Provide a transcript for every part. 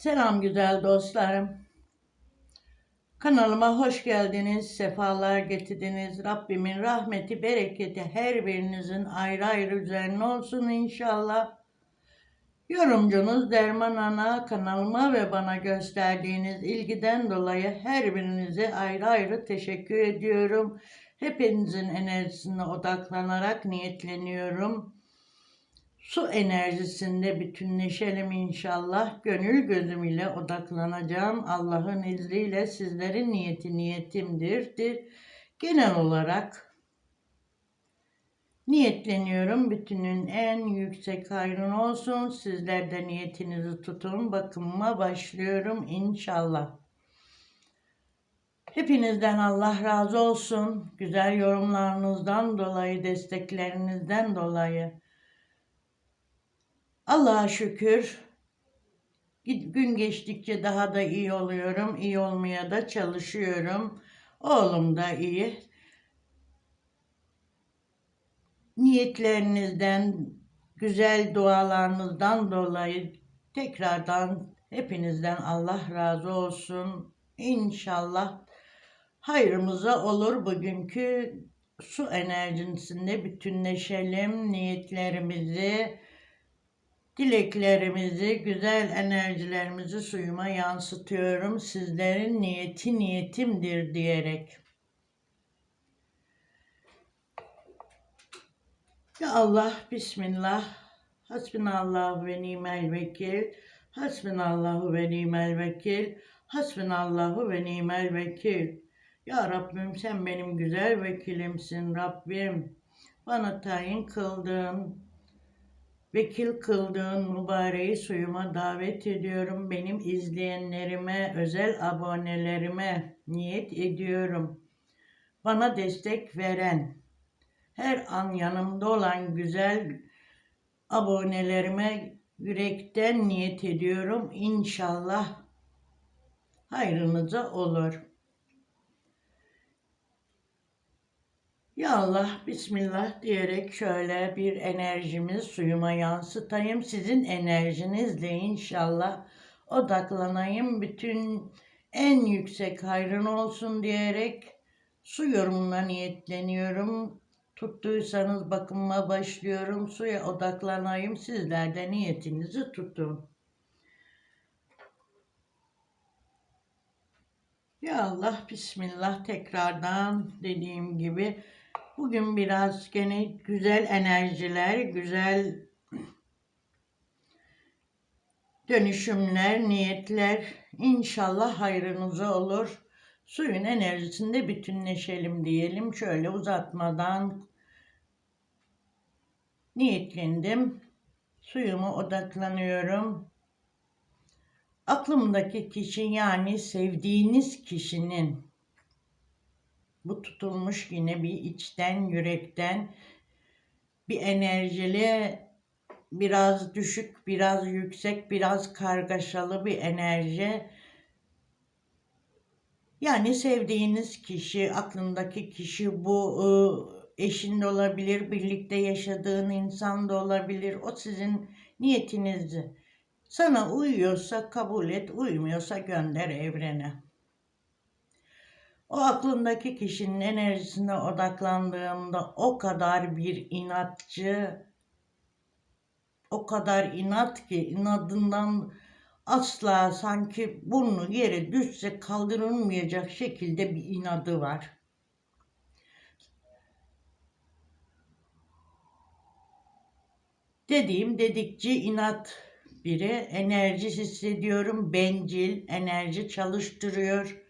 Selam güzel dostlarım. Kanalıma hoş geldiniz, sefalar getirdiniz. Rabbimin rahmeti, bereketi her birinizin ayrı ayrı üzerine olsun inşallah. Yorumcunuz Derman Ana kanalıma ve bana gösterdiğiniz ilgiden dolayı her birinize ayrı ayrı teşekkür ediyorum. Hepinizin enerjisine odaklanarak niyetleniyorum. Su enerjisinde bütünleşelim inşallah. Gönül gözümüyle odaklanacağım. Allah'ın izniyle sizlerin niyeti niyetimdir. Genel olarak niyetleniyorum. Bütünün en yüksek hayrın olsun. Sizler de niyetinizi tutun. Bakımıma başlıyorum inşallah. Hepinizden Allah razı olsun. Güzel yorumlarınızdan dolayı, desteklerinizden dolayı. Allah'a şükür gün geçtikçe daha da iyi oluyorum. İyi olmaya da çalışıyorum. Oğlum da iyi. Niyetlerinizden, güzel dualarınızdan dolayı tekrardan hepinizden Allah razı olsun. İnşallah hayrımıza olur bugünkü su enerjisinde bütünleşelim niyetlerimizi Dileklerimizi, güzel enerjilerimizi suyuma yansıtıyorum. Sizlerin niyeti niyetimdir diyerek. Ya Allah, Bismillah, Hasbinallahu ve nimel vekil, Hasbinallahu ve nimel vekil, Hasbinallahu ve nimel vekil. Ya Rabbim sen benim güzel vekilimsin Rabbim. Bana tayin kıldın, Vekil kıldığın mübareği suyuma davet ediyorum. Benim izleyenlerime, özel abonelerime niyet ediyorum. Bana destek veren, her an yanımda olan güzel abonelerime yürekten niyet ediyorum. İnşallah hayrınıza olur. Ya Allah, Bismillah diyerek şöyle bir enerjimi suyuma yansıtayım. Sizin enerjinizle inşallah odaklanayım. Bütün en yüksek hayrın olsun diyerek su yorumuna niyetleniyorum. Tuttuysanız bakıma başlıyorum. Suya odaklanayım. Sizler de niyetinizi tutun. Ya Allah, Bismillah tekrardan dediğim gibi Bugün biraz gene güzel enerjiler, güzel dönüşümler, niyetler inşallah hayrınıza olur. Suyun enerjisinde bütünleşelim diyelim. Şöyle uzatmadan niyetlendim. Suyuma odaklanıyorum. Aklımdaki kişi yani sevdiğiniz kişinin bu tutulmuş yine bir içten, yürekten bir enerjili, biraz düşük, biraz yüksek, biraz kargaşalı bir enerji. Yani sevdiğiniz kişi, aklındaki kişi bu ıı, eşin de olabilir, birlikte yaşadığın insan da olabilir. O sizin niyetinizdi. Sana uyuyorsa kabul et, uymuyorsa gönder evrene. O aklındaki kişinin enerjisine odaklandığımda o kadar bir inatçı, o kadar inat ki inadından asla sanki burnu yere düşse kaldırılmayacak şekilde bir inadı var. Dediğim dedikçe inat biri enerji hissediyorum, bencil, enerji çalıştırıyor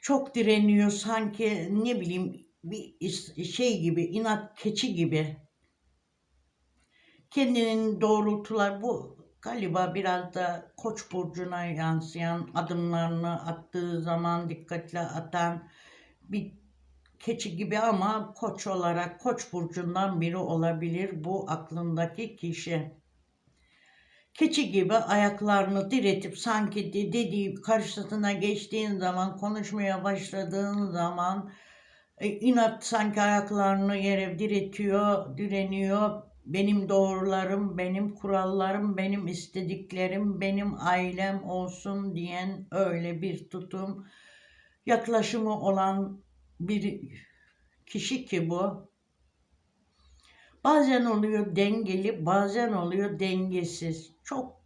çok direniyor sanki ne bileyim bir şey gibi inat keçi gibi. Kendinin doğrultular bu galiba biraz da koç burcuna yansıyan adımlarını attığı zaman dikkatle atan bir keçi gibi ama koç olarak koç burcundan biri olabilir bu aklındaki kişi keçi gibi ayaklarını diretip sanki dediği karşısına geçtiğin zaman konuşmaya başladığın zaman e, inat sanki ayaklarını yere diretiyor, direniyor. benim doğrularım, benim kurallarım, benim istediklerim, benim ailem olsun diyen öyle bir tutum, yaklaşımı olan bir kişi ki bu. Bazen oluyor dengeli, bazen oluyor dengesiz. Çok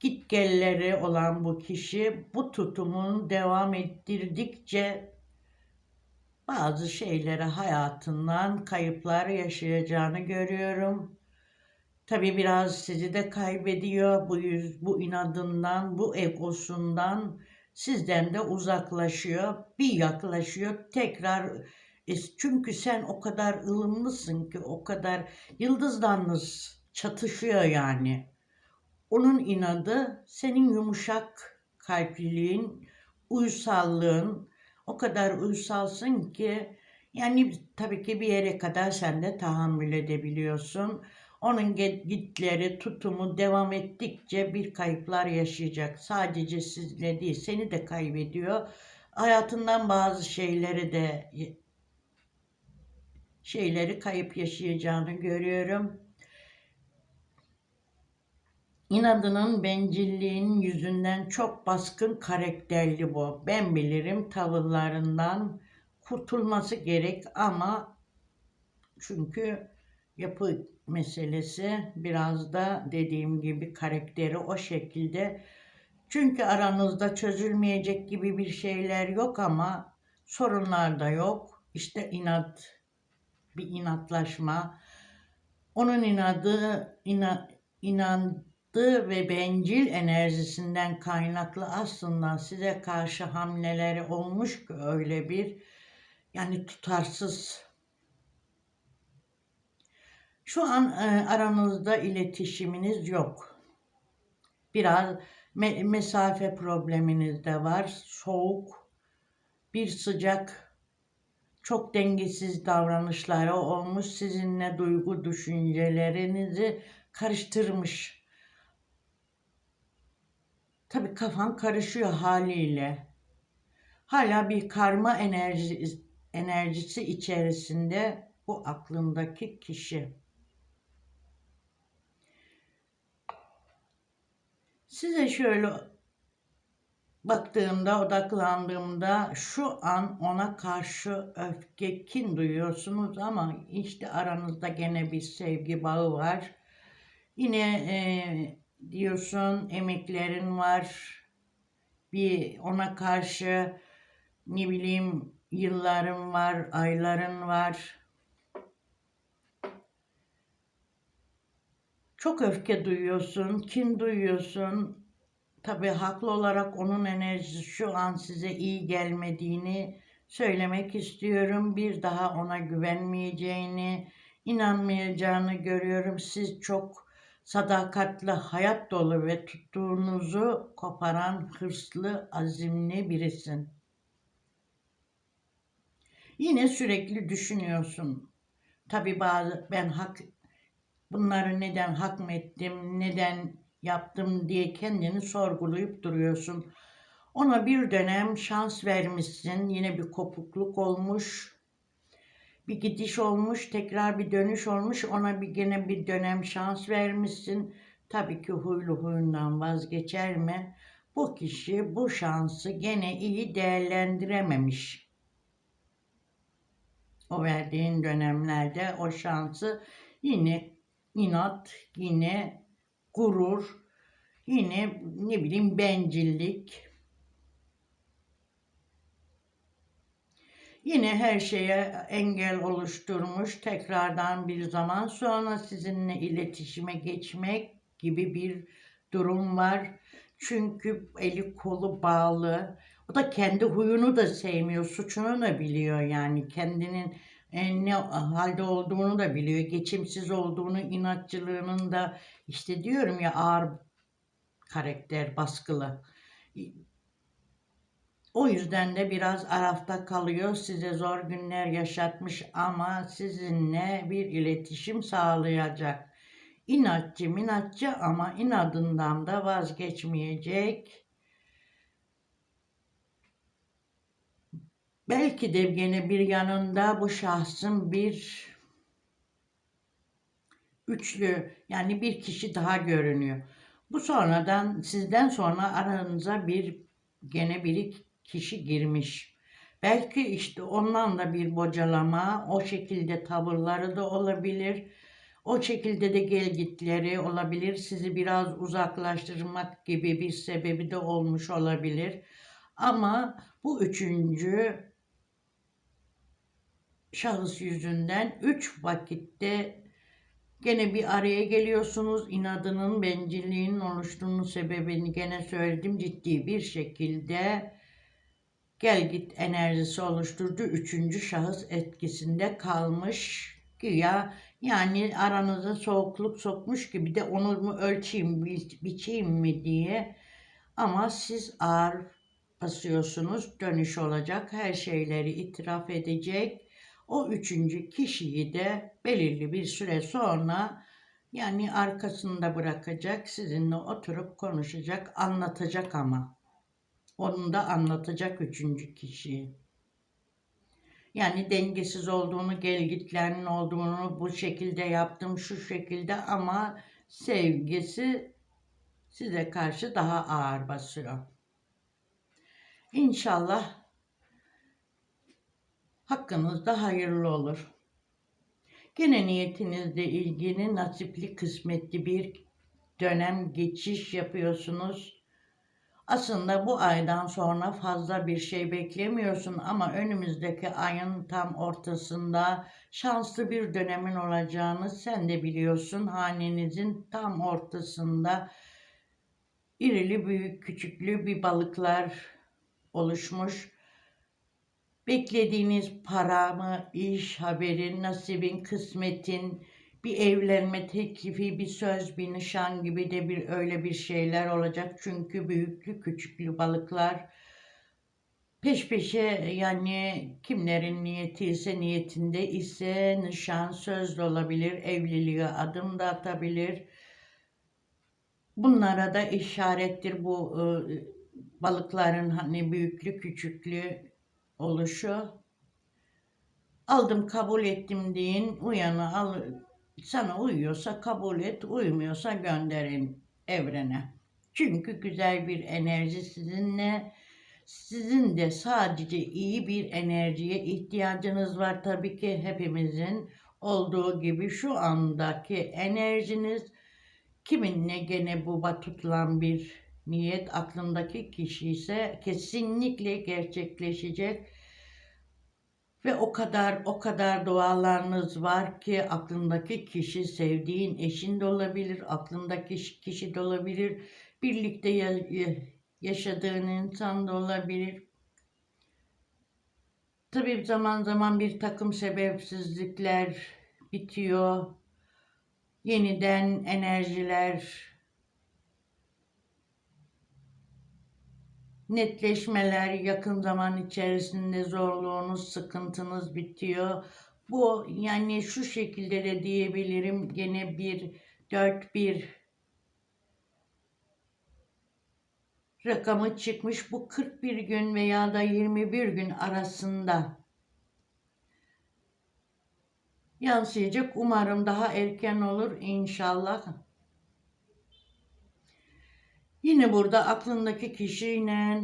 gitgelleri olan bu kişi bu tutumunu devam ettirdikçe bazı şeylere hayatından kayıplar yaşayacağını görüyorum. Tabii biraz sizi de kaybediyor bu yüz, bu inadından, bu egosundan sizden de uzaklaşıyor. Bir yaklaşıyor tekrar çünkü sen o kadar ılımlısın ki o kadar yıldızlarınız çatışıyor yani. Onun inadı senin yumuşak kalpliliğin, uysallığın o kadar uysalsın ki yani tabii ki bir yere kadar sen de tahammül edebiliyorsun. Onun gitleri, tutumu devam ettikçe bir kayıplar yaşayacak. Sadece sizle değil, seni de kaybediyor. Hayatından bazı şeyleri de şeyleri kayıp yaşayacağını görüyorum. İnadının, bencilliğin yüzünden çok baskın karakterli bu. Ben bilirim tavırlarından kurtulması gerek ama çünkü yapı meselesi biraz da dediğim gibi karakteri o şekilde. Çünkü aranızda çözülmeyecek gibi bir şeyler yok ama sorunlar da yok. İşte inat, bir inatlaşma. Onun inadı, ina, inandığı ve bencil enerjisinden kaynaklı aslında size karşı hamleleri olmuş ki öyle bir yani tutarsız şu an e, aranızda iletişiminiz yok. Biraz me- mesafe probleminiz de var. Soğuk, bir sıcak, çok dengesiz davranışları olmuş. Sizinle duygu düşüncelerinizi karıştırmış. Tabii kafan karışıyor haliyle. Hala bir karma enerji enerjisi içerisinde bu aklındaki kişi. Size şöyle baktığımda, odaklandığımda şu an ona karşı öfke, kin duyuyorsunuz ama işte aranızda gene bir sevgi bağı var. Yine e, diyorsun emeklerin var. Bir ona karşı ne bileyim yılların var, ayların var. Çok öfke duyuyorsun, kin duyuyorsun. Tabii haklı olarak onun enerjisi şu an size iyi gelmediğini söylemek istiyorum. Bir daha ona güvenmeyeceğini, inanmayacağını görüyorum. Siz çok sadakatli, hayat dolu ve tuttuğunuzu koparan hırslı, azimli birisin. Yine sürekli düşünüyorsun. Tabii bazı ben hak bunları neden hak mı ettim, neden yaptım diye kendini sorgulayıp duruyorsun. Ona bir dönem şans vermişsin. Yine bir kopukluk olmuş. Bir gidiş olmuş, tekrar bir dönüş olmuş. Ona bir gene bir dönem şans vermişsin. Tabii ki huylu huyundan vazgeçer mi? Bu kişi bu şansı gene iyi değerlendirememiş. O verdiğin dönemlerde o şansı yine inat, yine gurur, yine ne bileyim bencillik. Yine her şeye engel oluşturmuş. Tekrardan bir zaman sonra sizinle iletişime geçmek gibi bir durum var. Çünkü eli kolu bağlı. O da kendi huyunu da sevmiyor, suçunu da biliyor yani. Kendinin e, ne halde olduğunu da biliyor. Geçimsiz olduğunu, inatçılığının da işte diyorum ya ağır karakter, baskılı. O yüzden de biraz arafta kalıyor. Size zor günler yaşatmış ama sizinle bir iletişim sağlayacak. İnatçı minatçı ama inadından da vazgeçmeyecek. Belki de gene bir yanında bu şahsın bir üçlü yani bir kişi daha görünüyor. Bu sonradan sizden sonra aranıza bir gene bir kişi girmiş. Belki işte ondan da bir bocalama, o şekilde tavırları da olabilir. O şekilde de gelgitleri olabilir. Sizi biraz uzaklaştırmak gibi bir sebebi de olmuş olabilir. Ama bu üçüncü şahıs yüzünden üç vakitte gene bir araya geliyorsunuz. İnadının, bencilliğinin oluştuğunun sebebini gene söyledim. Ciddi bir şekilde gel git enerjisi oluşturdu. Üçüncü şahıs etkisinde kalmış. Güya yani aranıza soğukluk sokmuş gibi de onu mu ölçeyim, bi- biçeyim mi diye. Ama siz ağır basıyorsunuz. Dönüş olacak. Her şeyleri itiraf edecek. O üçüncü kişiyi de belirli bir süre sonra yani arkasında bırakacak. Sizinle oturup konuşacak, anlatacak ama. Onu da anlatacak üçüncü kişiyi. Yani dengesiz olduğunu, gelgitlerinin olduğunu bu şekilde yaptım, şu şekilde ama sevgisi size karşı daha ağır basıyor. İnşallah hakkınızda hayırlı olur. Gene niyetinizle ilgili nasipli kısmetli bir dönem geçiş yapıyorsunuz. Aslında bu aydan sonra fazla bir şey beklemiyorsun ama önümüzdeki ayın tam ortasında şanslı bir dönemin olacağını sen de biliyorsun. Hanenizin tam ortasında irili büyük küçüklü bir balıklar oluşmuş. Beklediğiniz para mı, iş, haberin, nasibin, kısmetin, bir evlenme teklifi, bir söz, bir nişan gibi de bir öyle bir şeyler olacak. Çünkü büyüklü küçüklü balıklar peş peşe yani kimlerin niyeti ise niyetinde ise nişan söz de olabilir, evliliğe adım da atabilir. Bunlara da işarettir bu e, balıkların hani büyüklü küçüklü oluşu. Aldım kabul ettim deyin. Uyanı al, sana uyuyorsa kabul et, uymuyorsa gönderin evrene. Çünkü güzel bir enerji sizinle. Sizin de sadece iyi bir enerjiye ihtiyacınız var. Tabii ki hepimizin olduğu gibi şu andaki enerjiniz kiminle gene bu tutulan bir niyet aklındaki kişi ise kesinlikle gerçekleşecek. Ve o kadar o kadar dualarınız var ki aklındaki kişi sevdiğin eşin de olabilir, aklındaki kişi de olabilir, birlikte ya- ya- yaşadığın insan da olabilir. Tabii zaman zaman bir takım sebepsizlikler bitiyor. Yeniden enerjiler netleşmeler yakın zaman içerisinde zorluğunuz, sıkıntınız bitiyor. Bu yani şu şekilde de diyebilirim gene bir 4 bir rakamı çıkmış. Bu 41 gün veya da 21 gün arasında yansıyacak. Umarım daha erken olur inşallah. Yine burada aklındaki kişiyle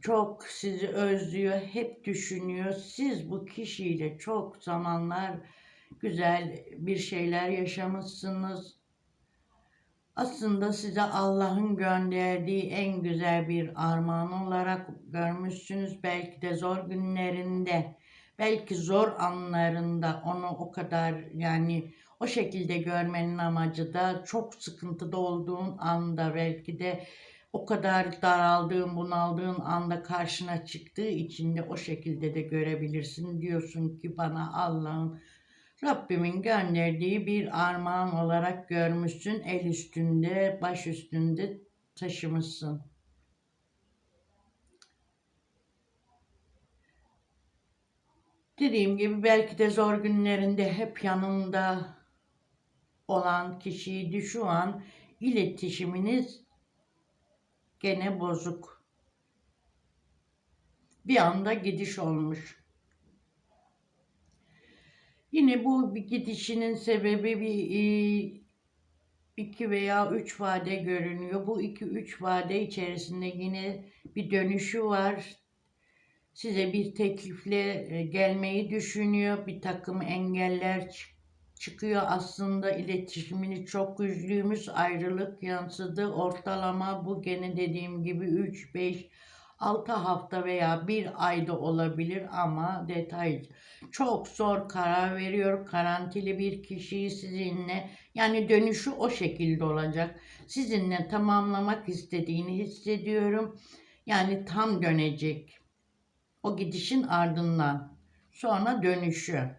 çok sizi özlüyor, hep düşünüyor. Siz bu kişiyle çok zamanlar güzel bir şeyler yaşamışsınız. Aslında size Allah'ın gönderdiği en güzel bir armağan olarak görmüşsünüz. Belki de zor günlerinde, belki zor anlarında onu o kadar yani o şekilde görmenin amacı da çok sıkıntıda olduğun anda belki de o kadar daraldığın, bunaldığın anda karşına çıktığı için de o şekilde de görebilirsin. Diyorsun ki bana Allah'ın Rabbimin gönderdiği bir armağan olarak görmüşsün. El üstünde, baş üstünde taşımışsın. Dediğim gibi belki de zor günlerinde hep yanında olan kişiydi. Şu an iletişiminiz gene bozuk. Bir anda gidiş olmuş. Yine bu bir gidişinin sebebi bir e, iki veya üç vade görünüyor. Bu iki üç vade içerisinde yine bir dönüşü var. Size bir teklifle e, gelmeyi düşünüyor. Bir takım engeller çıkıyor. Aslında iletişimini çok güçlüğümüz ayrılık yansıdı. Ortalama bu gene dediğim gibi 3, 5, 6 hafta veya bir ayda olabilir ama detay çok zor karar veriyor. Karantili bir kişiyi sizinle yani dönüşü o şekilde olacak. Sizinle tamamlamak istediğini hissediyorum. Yani tam dönecek. O gidişin ardından. Sonra dönüşü.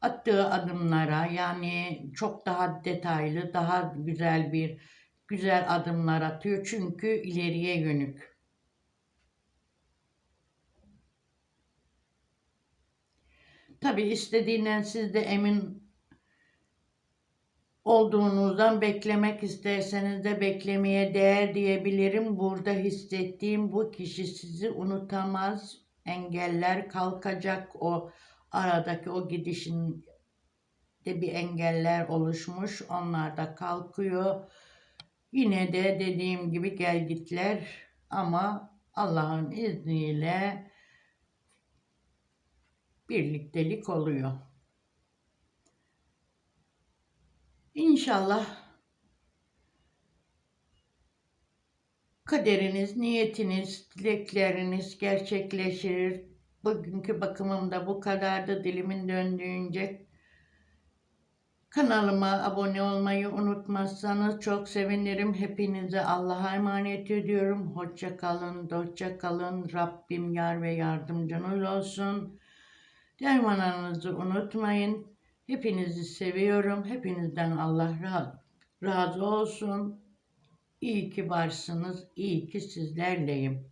Attığı adımlara yani çok daha detaylı, daha güzel bir güzel adımlar atıyor. Çünkü ileriye yönük. Tabii istediğinden siz de emin olduğunuzdan beklemek isterseniz de beklemeye değer diyebilirim. Burada hissettiğim bu kişi sizi unutamaz. Engeller kalkacak. O aradaki o gidişin de bir engeller oluşmuş. Onlar da kalkıyor. Yine de dediğim gibi gelgitler ama Allah'ın izniyle birliktelik oluyor. İnşallah kaderiniz, niyetiniz, dilekleriniz gerçekleşir. Bugünkü bakımım da bu kadardı. Dilimin döndüğünce kanalıma abone olmayı unutmazsanız çok sevinirim. Hepinize Allah'a emanet ediyorum. Hoşça kalın, hoşça kalın. Rabbim yar ve yardımcınız olsun. Dermanlarınızı unutmayın. Hepinizi seviyorum. Hepinizden Allah ra- razı olsun. İyi ki varsınız. İyi ki sizlerleyim.